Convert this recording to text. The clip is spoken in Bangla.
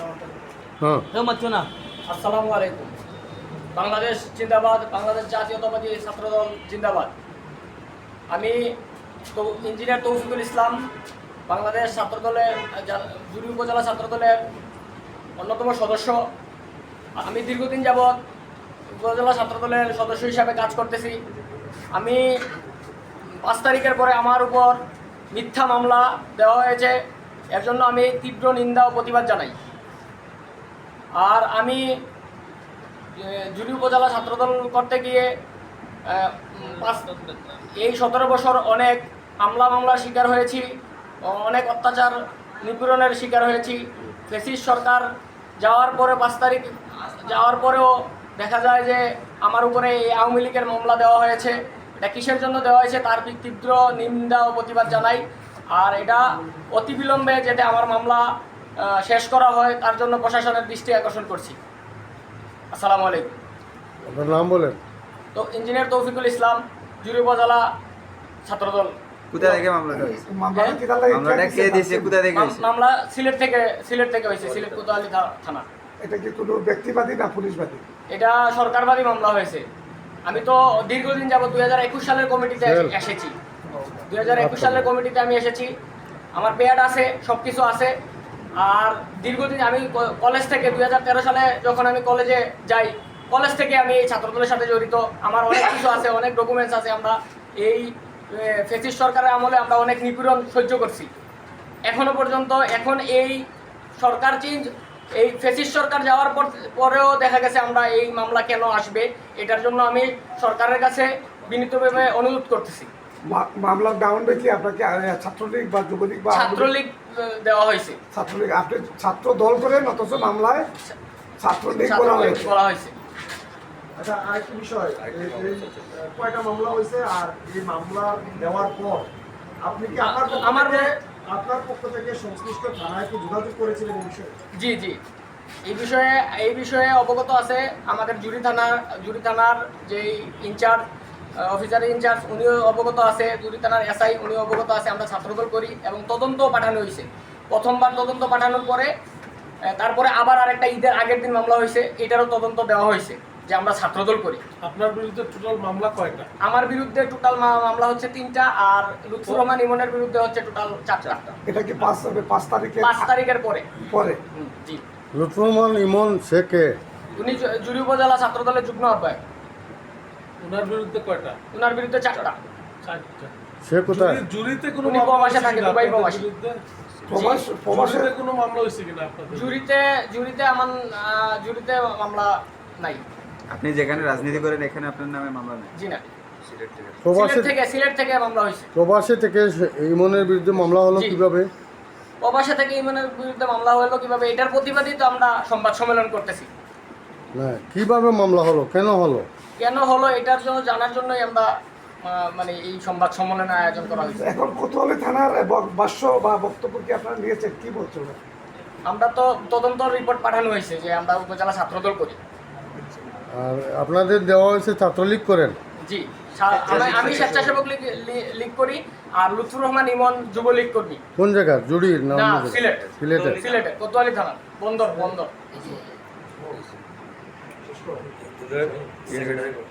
হ্যাঁ। কেউ মারছো না। আসসালামু আলাইকুম। বাংলাদেশ জিন্দাবাদ বাংলাদেশ জাতীয়তাবাদী ছাত্রদল জিন্দাবাদ। আমি তো ইঞ্জিনিয়ার তৌফিকুল ইসলাম বাংলাদেশ ছাত্রদলের জা- জুড়ি উপজেলা ছাত্রদলের অন্যতম সদস্য। আমি দীর্ঘদিন যাবৎ উপজেলা ছাত্রদলের সদস্য হিসাবে কাজ করতেছি। আমি পাঁচ তারিখের পরে আমার উপর মিথ্যা মামলা দেওয়া হয়েছে। এর জন্য আমি তীব্র নিন্দা ও প্রতিবাদ জানাই। আর আমি জুড়ি উপজেলা ছাত্রদল করতে গিয়ে এই সতেরো বছর অনেক হামলা মামলার শিকার হয়েছি অনেক অত্যাচার নিপীড়নের শিকার হয়েছি। ফেসিস সরকার যাওয়ার পরে পাঁচ তারিখ, যাওয়ার পরেও দেখা যায় যে আমার উপরে এই আওয়ামী লীগের মামলা দেওয়া হয়েছে। এটা কিসের জন্য দেওয়া হয়েছে তার তীব্র নিন্দা ও প্রতিবাদ জানাই। আর এটা অতিবিলম্বে যাতে আমার মামলা শেষ করা হয় তার জন্য প্রশাসনের দৃষ্টি আকর্ষণ করছি। আসসালামু আলাইকুম। আপনার নাম বলেন। তো ইঞ্জিনিয়ার তৌফিকুল ইসলাম জুরি উপজেলা ছাত্রদল। কোথা থেকে হ্যাঁ? মামলাটা কে দিয়েছে? কোথা থেকে মামলা সিলেট থেকে সিলেট থেকে হয়েছে সিলেট কোতোয়ালি থানা। এটা কি কোনো ব্যক্তিবাদী না পুলিশবাদী? এটা সরকারবাদী মামলা হয়েছে। আমি তো দীর্ঘদিন যাবত দুই হাজার একুশ সালের কমিটিতে এসেছি। দুই হাজার একুশ সালের কমিটিতে আমি এসেছি। আমার পেয়াড আছে সব কিছু আছে। আর দীর্ঘদিন আমি কলেজ থেকে দুই হাজার তেরো সালে যখন আমি কলেজে যাই কলেজ থেকে আমি এই ছাত্রদলের সাথে জড়িত। আমার অনেক কিছু আছে, অনেক ডকুমেন্টস আছে। আমরা এই ফেসিস সরকারের আমলে আমরা অনেক নিপীড়ন সহ্য করছি। এখনও পর্যন্ত এখন এই সরকার চেঞ্জ এই ফেসিস সরকার যাওয়ার পর, পরেও দেখা গেছে আমরা এই মামলা কেন আসবে, এটার জন্য আমি সরকারের কাছে বিনীতভাবে অনুরোধ করতেছি। মা- মামলার গ্রাউন্ডে আপনাকে ছাত্রলীগ বা যুবলীগ বা ছাত্রলীগ দেওয়া হয়েছে। ছাত্রলীগ আপনি ছাত্র দল করেন অথচ মামলায় ছাত্রলীগ বলা হয়েছে। বলা হয়েছে। আচ্ছা আরেকটি বিষয় এই- এই কয়টা মামলা হয়েছে আর এই মামলা দেওয়ার পর আপনি কি আপনার পক্ষ আমার থেকে আপনার পক্ষ থেকে সংশ্লিষ্ট থানায় কি যোগাযোগ করেছিলেন এই বিষয়ে? জি জি। এই বিষয়ে এই বিষয়ে অবগত আছে আমাদের জুরি থানার জুরি থানার যে ইনচার্জ অফিসার ইনচার্জ উনিও অবগত আছে জুরি থানার এসআই উনিও অবগত আছে আমরা ছাত্রদল করি এবং তদন্ত পাঠানো হয়েছে। প্রথমবার তদন্ত পাঠানোর পরে তারপরে আবার আরেকটা ঈদের আগের দিন মামলা হয়েছে এটারও তদন্ত দেওয়া হয়েছে যে আমরা ছাত্রদল করি। আপনার বিরুদ্ধে টোটাল মামলা কয়টা? আমার বিরুদ্ধে টোটাল মামলা হচ্ছে তিনটা আর লুৎফুর রহমান ইমনের বিরুদ্ধে হচ্ছে টোটাল চারটা। এটা কি পাঁচ হবে? পাঁচ তারিখে পাঁচ তারিখের পরে। পরে? জি। লুৎফুরমান ইমন শেখে উনি জুরি উপজেলা ছাত্রদলের যুগ্ম আহ্বায়ক। ওনার বিরুদ্ধে কয়টা? ওনার বিরুদ্ধে চারটা। চারটা। সে কোথায়? জুরিতে কোনো উনি মামলা প্রবাসে থাকে, দুবাই প্রবাসী। কোনো মামলা হয়েছে কিনা আপনাদের জুরিতে জুরিতে আমার জুরিতে মামলা নাই। আপনি যেখানে রাজনীতি করেন এখানে আপনার নামে মামলা নেই? জি না। থেকে। সিলেট থেকে মামলা হয়েছে। প্রবাসে থেকে ইমনের বিরুদ্ধে মামলা হলো। কীভাবে? প্রবাসে থেকে ইমনের বিরুদ্ধে মামলা হলো কীভাবে? এটার প্রতিবাদই তো আমরা সংবাদ সম্মেলন করতেছি। না কীভাবে মামলা হলো? কেন হলো? কেন হলো এটার জন্য জানার জন্যই আমরা মানে এই সংবাদ সম্মেলনের আয়োজন করা হয়েছে। এখন কোতোয়ালি থানার ভাষ্য বা বক্তব্য কি আপনারা নিয়েছেন কি বলছেন আমরা তো তদন্ত রিপোর্ট পাঠানো হয়েছে যে আমরা উপজেলা ছাত্রদল করি। আর আপনাদের দেওয়া হয়েছে ছাত্রলীগ করেন? জি আমি- আমি স্বেচ্ছাসেবক লীগ লী- লীগ করি আর লুৎফুর রহমান ইমন যুবলীগ কর্মী। কোন জায়গার? জুড়ির না সিলেট। সিলেটে সিলেটে কোতোয়ালি থানা বন্দর বন্দর। 我觉得也是那种